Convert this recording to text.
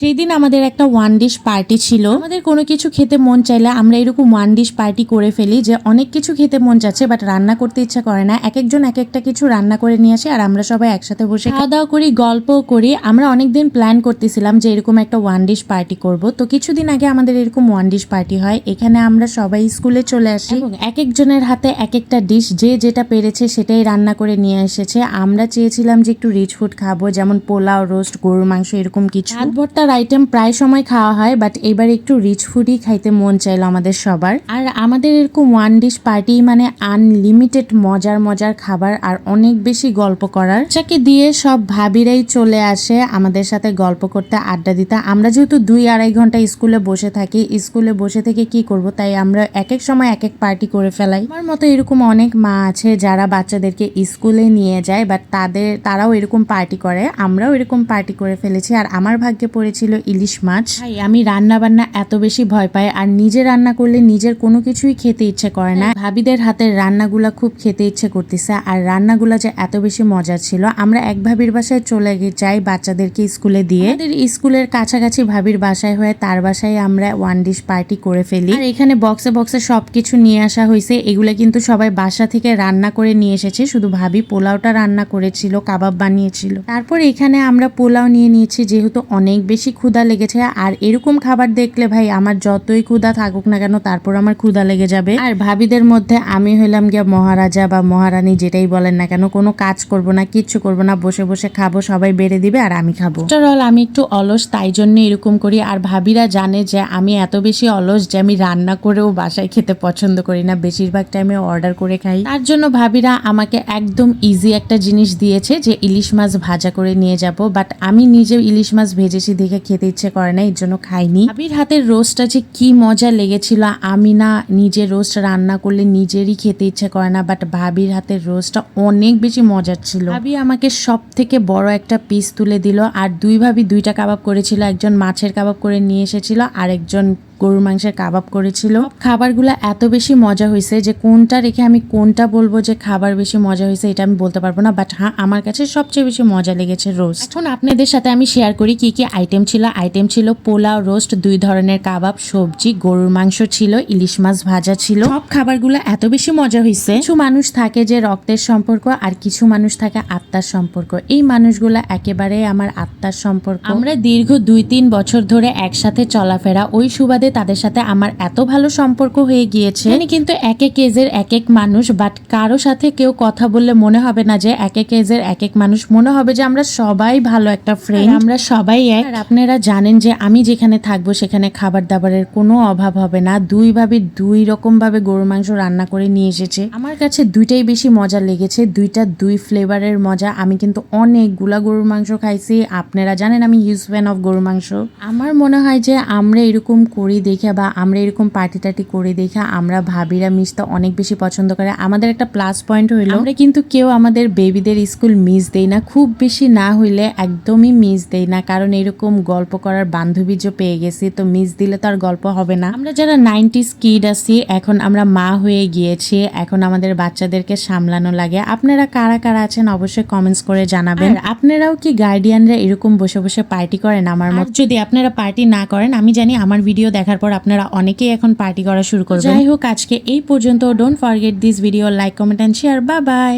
সেই দিন আমাদের একটা ওয়ান ডিশ পার্টি ছিল, আমাদের কোনো কিছু খেতে মন চাইলে আমরা এরকম ওয়ান ডিশ পার্টি করে ফেলি যে অনেক কিছু খেতে মন চাচ্ছে বাট রান্না করতে ইচ্ছা করে না। এক একজন এক একটা কিছু রান্না করে নিয়ে আসে আর আমরা সবাই একসাথে বসে খাওয়া দাওয়া করি, গল্প করি। আমরা অনেকদিন প্ল্যান করতেছিলাম যে এরকম একটা ওয়ান ডিশ পার্টি করব। তো কিছুদিন আগে আমাদের এরকম ওয়ান ডিশ পার্টি হয়। এখানে আমরা সবাই স্কুলে চলে আসি। এক একজনের হাতে এক একটা ডিশ যে যেটা পেরেছে সেটাই রান্না করে নিয়ে এসেছে। আমরা চেয়েছিলাম যে একটু রিচ ফুড খাব, যেমন পোলাও রোস্ট গরুর মাংস এরকম কিছু। ভাত ভর্তার আইটেম প্রায় সময় খাওয়া হয় বাট এবার একটু রিচ ফুডই খাইতে মন চাইলো আমাদের সবার। আর আমাদের এরকম ওয়ান ডিশ পার্টি মানে আনলিমিটেড মজার মজার খাবার আর অনেক বেশি গল্প করার। যাকে দিয়ে সব ভাবিরাই চলে আসে আমাদের সাথে গল্প করতে, আড্ডা দিতে। আমরা যেহেতু দুই আড়াই ঘণ্টা স্কুলে বসে থাকি, স্কুলে বসে থেকে কি করব তাই আমরা এক এক সময় এক এক পার্টি করে ফেলাই। আমার মতো এরকম অনেক মা আছে যারা বাচ্চাদেরকে স্কুলে নিয়ে যায় বাট তাদের, তারাও এরকম পার্টি করে। আমরাও এরকম পার্টি করে ফেলেছি। আর আমার ভাগ্যে পড়েছিল ইলিশ মাছ। ভাই, আমি রান্না বান্না এত বেশি ভয় পাই, আর নিজে রান্না করলে নিজের কোনো কিছুই খেতে ইচ্ছে করে না। ভাবিদের হাতের রান্নাগুলা খুব খেতে ইচ্ছে করতেছে, আর রান্নাগুলা যে এত বেশি মজার ছিল। আমরা এক ভাবির বাসায় চলে যাই বাচ্চাদেরকে স্কুলে দিয়ে। স্কুলের কাছাকাছি ভাবির বাসায় হয়ে তার বাসায় আমরা ওয়ান ডিশ পার্টি করে ফেলি। আর এখানে বক্সে বক্সে সবকিছু নিয়ে আসা হয়েছে এগুলা কিন্তু সবাই বাসা থেকে রান্না করে নিয়ে এসেছে। শুধু ভাবি পোলাওটা রান্না করেছিল, কাবাব বানিয়েছিল। তারপর এখানে আমরা পোলাও নিয়ে নিয়েছি, যেহেতু অনেক বেশি ক্ষুধা লেগেছে। আর এরকম খাবার দেখলে ভাই আমার যতই ক্ষুধা থাকুক না কেন, তারপর আমার ক্ষুধা লেগে যাবে। আর ভাবিদের মধ্যে আমি হইলাম গিয়া মহারাজা বা মহারানী যেটাই বলেন না কেন, কোনো কাজ করব না, কিচ্ছু করব না, বসে বসে খাব, সবাই বেড়ে দিবে আর আমি খাব। অল আমি একটু অলস, তাই জন্য এরকম করি। আর ভাবিরা জানে যে আমি এত বেশি অলস যে আমি রান্না করেও বাসায় খেতে পছন্দ করি না। বেশিরভাগ টাইমে অর্ডার করে খাই। তার জন্য ভাবিরা আমাকে একদম ইজি একটা জিনিস দিয়েছে যে ইলিশ মাছ ভাজা করে নিয়ে যাব। বাট আমি নিজে ইলিশ মাছ ভেজেছি, দেখে খেতে ইচ্ছে করে না, এর জন্য খাইনি। আবির হাতের রোস্টটা যে কি মজা লেগেছিল আমি না নিজে রোস্ট রান্না করলে নিজেরই খেতে ইচ্ছে করে না বাট ভাবির হাতের রোস্টটা অনেক বেশি মজার ছিল। ভাবি আমাকে সব থেকে বড় একটা পিস তুলে দিল, আর দুই ভাবি দুইটা কাবাব করেছিল, একজন মাছের কাবাব করে নিয়ে এসেছিল আর একজন গরুর মাংসের কাবাব করেছিল। খাবারগুলো এত বেশি মজা হয়েছে যে কোনটা রেখে আমি কোনটা বলব যে খাবার বেশি মজা হয়েছে এটা আমি বলতে পারব না বাট হ্যাঁ আমার কাছে সবচেয়ে বেশি মজা লেগেছে রোস্ট এখন আপনাদের সাথে আমি শেয়ার করি কি কি আইটেম ছিল। আইটেম ছিল পোলাও রোস্ট দুই ধরনের কাবাব, সবজি, গরুর মাংস ছিল, ইলিশ মাছ ভাজা ছিল। সব খাবারগুলো এত বেশি মজা হয়েছে কিছু মানুষ থাকে যে রক্তের সম্পর্ক আর কিছু মানুষ থাকে আত্মার সম্পর্ক। এই মানুষগুলো একেবারে আমার আত্মার সম্পর্ক। আমরা দীর্ঘ দুই তিন বছর ধরে একসাথে চলাফেরা, ওই সুবাদে তাদের সাথে আমার এত ভালো সম্পর্ক হয়ে গিয়েছে। মানে কিন্তু এক এক এজের এক এক মানুষ বাট কারও সাথে কেউ কথা বললে মনে হবে না যে এক এক এজের এক এক মানুষ। মনে হবে যে আমরা সবাই ভালো একটা ফ্রেন্ড আমরা সবাই এক। আর আপনারা জানেন যে আমি যেখানে থাকব সেখানে খাবার দাবারের কোনো অভাব হবে না। দুই ভাবে দুই রকম ভাবে গরুর মাংস রান্না করে নিয়ে এসেছে। আমার কাছে দুইটাই বেশি মজা লেগেছে। দুইটা দুই ফ্লেভারের মজা। আমি কিন্তু অনেকগুলা গরুর মাংস খাইছি। আপনারা জানেন আমি হিউজ ফ্যান অফ গরুর মাংস। আমার মনে হয় যে আমরা এরকম করি দেখে বা আমরা এরকম পার্টি টাটি করে দেখে আমরা ভাবিরা মিশতে অনেক বেশি পছন্দ করে। আমাদের একটা প্লাস পয়েন্ট হইল আমরা কিন্তু কেউ আমাদের বেবিদের স্কুল মিস দেই না। খুব বেশি না হইলে একদমই মিস দেই না কারণ এরকম গল্প করার বান্ধবী যে পেয়ে গেছি তো মিস দিলে তো আর গল্প হবে না। আমরা যারা নাইনটিস কিড আছি এখন আমরা মা হয়ে গিয়েছি এখন আমাদের বাচ্চাদেরকে সামলানো লাগে। আপনারা কারা কারা আছেন অবশ্যই কমেন্টস করে জানাবেন। আপনারাও কি গার্ডিয়ানরা এরকম বসে বসে পার্টি করেন আমার মত? যদি আপনারা পার্টি না করেন আমি জানি আমার ভিডিও দেখার পর আপনারা অনেকেই এখন পার্টি করা শুরু করবেন। যাই হোক, আজকে এই পর্যন্ত। Don't forget this video like comment and share বা বাই